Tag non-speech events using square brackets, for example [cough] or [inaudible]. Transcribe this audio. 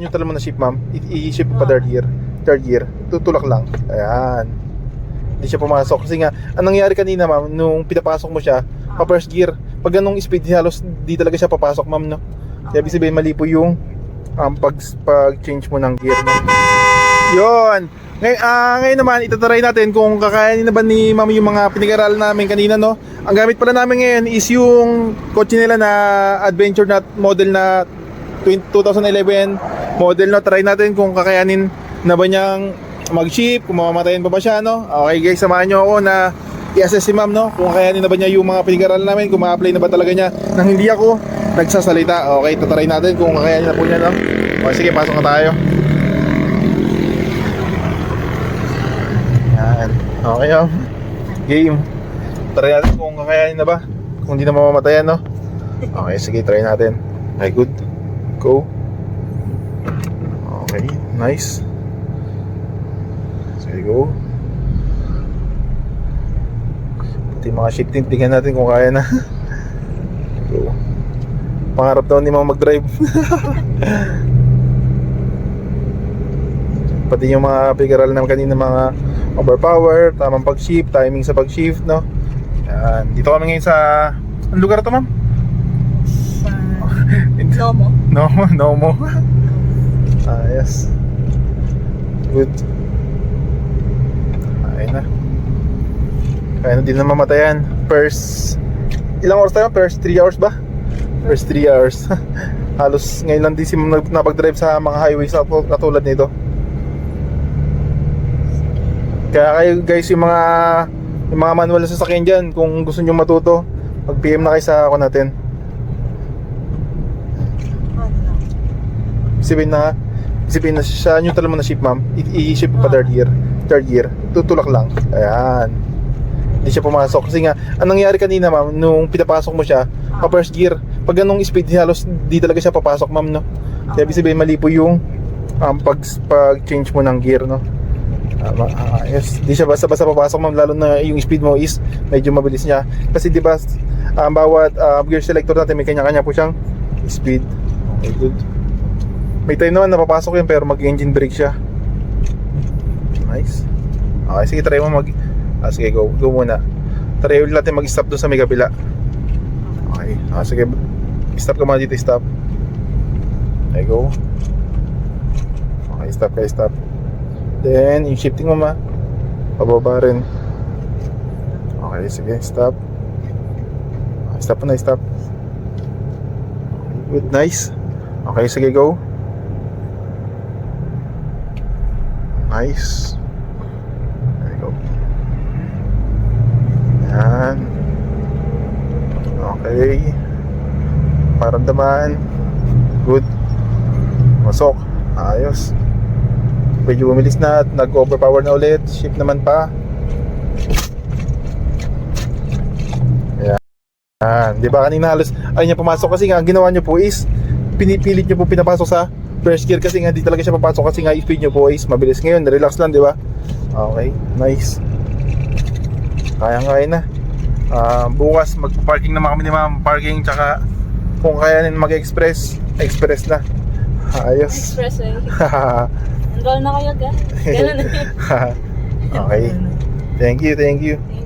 neutral mo na ship ma'am, i-ship pa third gear. Third gear. Tutulak lang. Ayan. Hindi siya pumasok. Kasi nga, ang nangyari kanina ma'am, nung pinapasok mo siya, pa first gear, pag ganong speed, halos di talaga siya papasok ma'am, no? Kaya ibig sabihin, mali po yung um, pag, pag-change mo ng gear, no? Yun! Ngay, ah, ngayon naman, itatry natin kung kakayanin na ba ni ma'am yung mga pinag-aralan namin kanina, no? Ang gamit pala namin ngayon is yung kotse nila na adventure na model na 20 2011 model, no? Try natin kung kakayanin na ba niyang mag-ship, kung mamamatayin pa ba siya, no? Okay guys, samahan nyo ako na i-assess si ma'am, no? Kung kakayanin na ba niya yung mga pinag-aralan namin, kung ma-apply na ba talaga niya nang hindi ako nagsasalita. Okay, tatry natin kung kakayanin na po niya, no? Okay, sige, pasok na tayo. Yan. Okay, oh. Game. Try natin kung kakayanin na ba. Kung hindi na mamamatayan, no? Okay, sige, try natin. Okay, good. Go. Okay, nice. Sige, go. Pati mga shifting, tingnan natin kung kaya na. [laughs] go. Pangarap daw ni Mama mag-drive. [laughs] Pati yung mga pigaral naman kanina mga overpower, tamang pag-shift, timing sa pag-shift, no? Yan. Dito kami ngayon sa... Anong lugar to, ma'am? Sa [laughs] Nomo. No, no yes. Good. Ayun na. Kaya na din na mamatayan. First, ilang oras tayo? First 3 hours ba? First 3 hours. [laughs] Halos ngayon lang din si napag-drive sa mga highways na na tulad nito. Kaya kayo guys yung mga yung mga manual na sasakyan dyan kung gusto nyo matuto mag PM na kayo sa ako natin Ano. Isipin na, isipin na siya neutral mo na ship ma'am, i-ship pa third year, third year, tutulak lang. Ayan. Hindi siya pumasok kasi nga ang nangyari kanina ma'am nung pinapasok mo siya pa first gear pag ganong speed halos di talaga siya papasok ma'am no kaya ibig sabihin mali po yung um, pag pag change mo ng gear no Tama, ah, yes. Di siya basta-basta papasok ma'am lalo na yung speed mo is medyo mabilis niya. Kasi di ba ang bawat ah, gear selector natin may kanya-kanya po siyang speed. Okay, good. May time naman napapasok yan pero mag-engine brake siya. Nice. Okay, sige try mo mag ah, sige go, go muna. Try ulit natin mag-stop doon sa may kabila. Okay. Ah, sige. Stop ka muna dito, stop. Okay, go. Okay, stop kayo, stop. Then, yung shifting mo ma, pababa rin. Okay, sige, stop. Okay, stop na, stop. Good, nice. Okay, sige, go. Nice. There you go. Yan. Okay. Paramdaman. Good. Masok. Ayos. Medyo bumilis na at nag-overpower na ulit. Shift naman pa. Yan. Di ba kanina halos ayun niya pumasok kasi ang ginawa niyo po is pinipilit niyo po pinapasok sa first gear kasi nga di talaga siya papasok kasi nga speed niyo po is mabilis ngayon. Relax lang, di ba? Okay. Nice. Kaya-kaya na. Ah, bukas magpa-parking naman kami ni ma'am. Parking tsaka kung kaya nin mag-express, express na. Ayos. Expressway. Enroll [laughs] na kayo, guys. Ganun [laughs] okay. Thank you, thank you. Thank